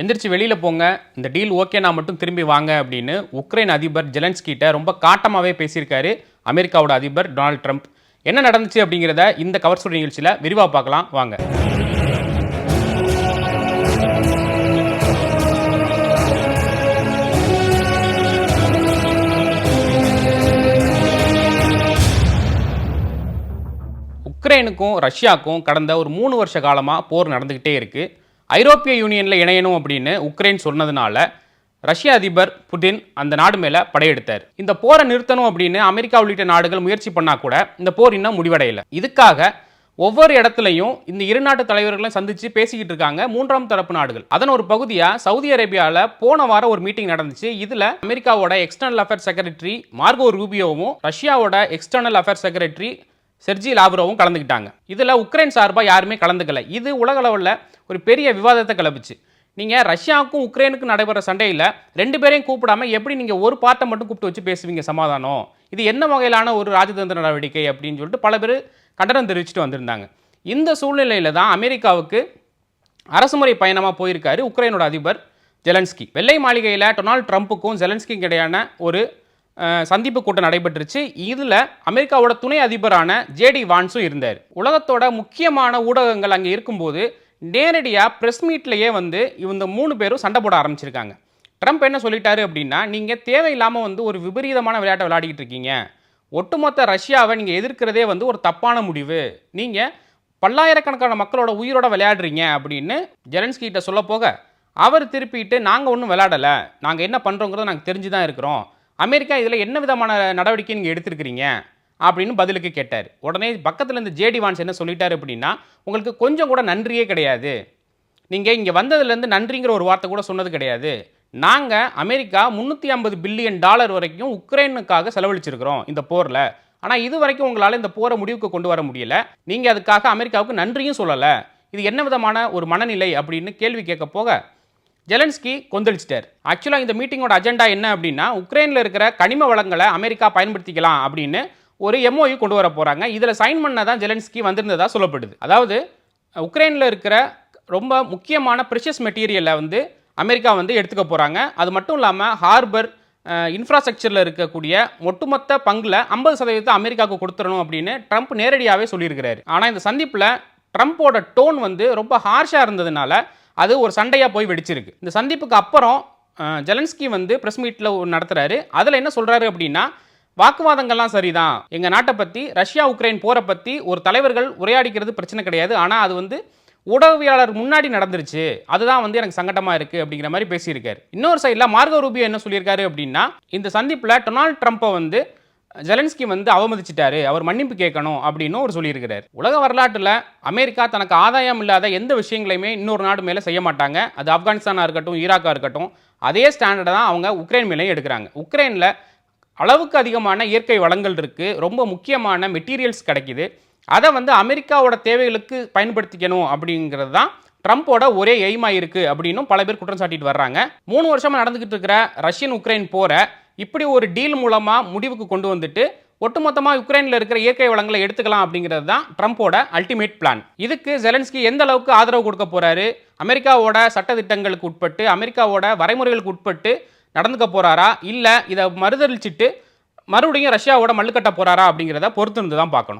எந்திரிச்சு வெளியில் போங்க. இந்த டீல் ஓகே நான் மட்டும் திரும்பி வாங்க அப்படின்னு உக்ரைன் அதிபர் ஜெலன்ஸ்கிட்ட ரொம்ப காட்டமாகவே பேசியிருக்காரு அமெரிக்காவோட அதிபர் டொனால்ட் ட்ரம்ப். என்ன நடந்துச்சு அப்படிங்கிறத இந்த கவர் ஸ்டோரி நிகழ்ச்சியில் விரிவாக பார்க்கலாம். வாங்க. உக்ரைனுக்கும் ரஷ்யாவுக்கும் கடந்த ஒரு மூணு வருஷ காலமாக போர் நடந்துக்கிட்டே இருக்குது ஐரோப்பிய யூனியனில் இணையணும் அப்படின்னு உக்ரைன் சொன்னதுனால ரஷ்ய அதிபர் புடின் அந்த நாடு மேலே படையெடுத்தார். இந்த போரை நிறுத்தணும் அப்படின்னு அமெரிக்கா உள்ளிட்ட நாடுகள் முயற்சி பண்ணால் கூட இந்த போர் இன்னும் முடிவடையலை. இதுக்காக ஒவ்வொரு இடத்துலையும் இந்த இரு நாட்டு தலைவர்களும் சந்திச்சு பேசிக்கிட்டு இருக்காங்க மூன்றாம் தரப்பு நாடுகள். அதன் ஒரு பகுதியாக சவுதி அரேபியாவில் போன வாரம் ஒரு மீட்டிங் நடந்துச்சு. இதில் அமெரிக்காவோட எக்ஸ்டர்னல் அஃபேர்ஸ் செக்ரட்டரி மார்கோ ரூபியோவும் ரஷ்யாவோட எக்ஸ்டர்னல் அஃபேர்ஸ் செக்ரட்டரி செர்ஜி லாவ்ரோவும் கலந்துக்கிட்டாங்க. இதில் உக்ரைன் சார்பாக யாருமே கலந்துக்கல. இது உலகளவில் ஒரு பெரிய விவாதத்தை கிளப்பிச்சு. நீங்கள் ரஷ்யாவுக்கும் உக்ரைனுக்கும் நடைபெற சண்டையில் ரெண்டு பேரையும் கூப்பிடாம எப்படி நீங்கள் ஒரு பார்ட்டை மட்டும் கூப்பிட்டு வச்சு பேசுவீங்க சமாதானம்? இது என்ன வகையிலான ஒரு ராஜதந்திர நடவடிக்கை அப்படின்னு சொல்லிட்டு பல பேர் கண்டனம் தெரிவிச்சுட்டு வந்திருந்தாங்க. இந்த சூழ்நிலையில் தான் அமெரிக்காவுக்கு அரசுமுறை பயணமாக போயிருக்காரு உக்ரைனோட அதிபர் ஜெலன்ஸ்கி. வெள்ளை மாளிகையில் டொனால்ட் ட்ரம்ப்புக்கும் ஜெலன்ஸ்கிக்கும் இடையான ஒரு சந்திப்பு கூட்டம் நடைபெற்றுச்சு. இதில் அமெரிக்காவோட துணை அதிபரான ஜேடி வான்ஸும் இருந்தார். உலகத்தோட முக்கியமான ஊடகங்கள் அங்கே இருக்கும்போது நேரடியாக ப்ரெஸ் மீட்லேயே வந்து இவங்க மூணு பேரும் சண்டை போட ஆரம்பிச்சிருக்காங்க. ட்ரம்ப் என்ன சொல்லிட்டாரு அப்படின்னா நீங்கள் தேவையில்லாமல் வந்து ஒரு விபரீதமான விளையாட்டை விளையாடிக்கிட்டு இருக்கீங்க. ஒட்டுமொத்த ரஷ்யாவை நீங்கள் எதிர்க்கிறதே வந்து ஒரு தப்பான முடிவு. நீங்கள் பல்லாயிரக்கணக்கான மக்களோட உயிரோட விளையாடுறீங்க அப்படின்னு ஜெலன்ஸ்கிட்ட சொல்ல போக அவர் திருப்பிட்டு நாங்கள் ஒன்றும் விளையாடலை. நாங்கள் என்ன பண்ணுறோங்கிறத நாங்கள் தெரிஞ்சு தான் இருக்கிறோம். அமெரிக்கா இதில் என்ன விதமான நடவடிக்கை நீங்கள் எடுத்திருக்கிறீங்க? அப்படின்னு பதிலுக்கு கேட்டார். உடனே பக்கத்தில் இருந்து ஜேடி வான்ஸ் என்ன சொல்லிட்டார் அப்படின்னா உங்களுக்கு கொஞ்சம் கூட நன்றியே கிடையாது. நீங்கள் இங்கே வந்ததுலேருந்து நன்றிங்கிற ஒரு வார்த்தை கூட சொன்னது கிடையாது. நாங்கள் அமெரிக்கா முந்நூற்றி ஐம்பது பில்லியன் டாலர் வரைக்கும் உக்ரைனுக்காக செலவழிச்சிருக்கிறோம் இந்த போரில். ஆனால் இது வரைக்கும் உங்களால் இந்த போரை முடிவுக்கு கொண்டு வர முடியல. நீங்கள் அதுக்காக அமெரிக்காவுக்கு நன்றியும் சொல்லலை. இது என்ன விதமான ஒரு மனநிலை? அப்படின்னு கேள்வி கேட்க போக ஜெலன்ஸ்கி கொந்தளிச்சிட்டார். ஆக்சுவலாக இந்த மீட்டிங்கோட அஜெண்டா என்ன அப்படின்னா உக்ரைனில் இருக்கிற கனிம வளங்களை அமெரிக்கா பயன்படுத்திக்கலாம் அப்படின்னு ஒரு எம்ஓயு கொண்டு வர போகிறாங்க இதில் சைன் பண்ண தான் ஜெலன்ஸ்கி வந்திருந்ததாக சொல்லப்படுது. அதாவது உக்ரைனில் இருக்கிற ரொம்ப முக்கியமான ப்ரெஷஸ் மெட்டீரியலை வந்து அமெரிக்கா வந்து எடுத்துக்க போகிறாங்க அது மட்டும் இல்லாமல் ஹார்பர் இன்ஃப்ராஸ்ட்ரக்சரில் இருக்கக்கூடிய ஒட்டுமொத்த பங்கில் ஐம்பது சதவீதத்தை அமெரிக்காவுக்கு கொடுத்துடணும் அப்படின்னு ட்ரம்ப் நேரடியாகவே சொல்லியிருக்கிறாரு. ஆனால் இந்த சந்திப்பில் ட்ரம்ப்போட டோன் வந்து ரொம்ப ஹார்ஷாக இருந்ததுனால அது ஒரு சண்டையாக போய் வெடிச்சிருக்கு. இந்த சந்திப்புக்கு அப்புறம் ஜெலன்ஸ்கி வந்து ப்ரெஸ் மீட்டில் நடத்துகிறாரு அதில் என்ன சொல்கிறாரு அப்படின்னா வாக்குவாதங்கள்லாம் சரிதான். எங்கள் நாட்டை பற்றி ரஷ்யா உக்ரைன் போரை பற்றி ஒரு தலைவர்கள் உரையாடிக்கிறது பிரச்சனை கிடையாது. ஆனால் அது வந்து ஊடகவியாளர் முன்னாடி நடந்துருச்சு. அதுதான் வந்து எனக்கு சங்கடமாக இருக்குது அப்படிங்கிற மாதிரி பேசியிருக்காரு. இன்னொரு சைடில் மார்கோ ரூபியோ என்ன சொல்லியிருக்காரு அப்படின்னா இந்த சந்திப்பில் டொனால்ட் ட்ரம்ப்பை வந்து ஜெலன்ஸ்கி வந்து அவமதிச்சிட்டாரு அவர் மன்னிப்பு கேட்கணும் அப்படின்னு ஒரு சொல்லியிருக்கிறார். உலக வரலாற்றில் அமெரிக்கா தனக்கு ஆதாயம் இல்லாத எந்த விஷயங்களையுமே இன்னொரு நாடு மேலே செய்ய மாட்டாங்க. அது ஆப்கானிஸ்தானாக இருக்கட்டும் ஈராக்காக இருக்கட்டும் அதே ஸ்டாண்டர்டை தான் அவங்க உக்ரைன் மேலேயும் எடுக்கிறாங்க. உக்ரைனில் அளவுக்கு அதிகமான இயற்கை வளங்கள் இருக்குது ரொம்ப முக்கியமான மெட்டீரியல்ஸ் கிடைக்கிது. அதை வந்து அமெரிக்காவோட தேவைகளுக்கு பயன்படுத்திக்கணும் அப்படிங்கிறது தான் ட்ரம்ப்போட ஒரே எய்மாக இருக்குது அப்படின்னும் பல பேர் குற்றம் சாட்டிட்டு வர்றாங்க. மூணு வருஷமாக நடந்துக்கிட்டு இருக்கிற ரஷ்யன் உக்ரைன் போரை இப்படி ஒரு டீல் மூலமாக முடிவுக்கு கொண்டு வந்துட்டு ஒட்டுமொத்தமாக யுக்ரைனில் இருக்கிற இயற்கை வளங்களை எடுத்துக்கலாம் அப்படிங்கிறது தான் ட்ரம்ப்போட அல்டிமேட் பிளான் இதுக்கு ஜெலன்ஸ்கி எந்த அளவுக்கு ஆதரவு கொடுக்க போகிறாரு அமெரிக்காவோட சட்டதிட்டங்களுக்கு உட்பட்டு அமெரிக்காவோட வரைமுறைகளுக்கு உட்பட்டு நடந்துக்க போகிறாரா இல்லை இதை மறுதளிச்சிட்டு மறுபடியும் ரஷ்யாவோட மல்லுக்கட்ட போகிறாரா அப்படிங்கிறத பொறுத்திருந்து தான் பார்க்கணும்.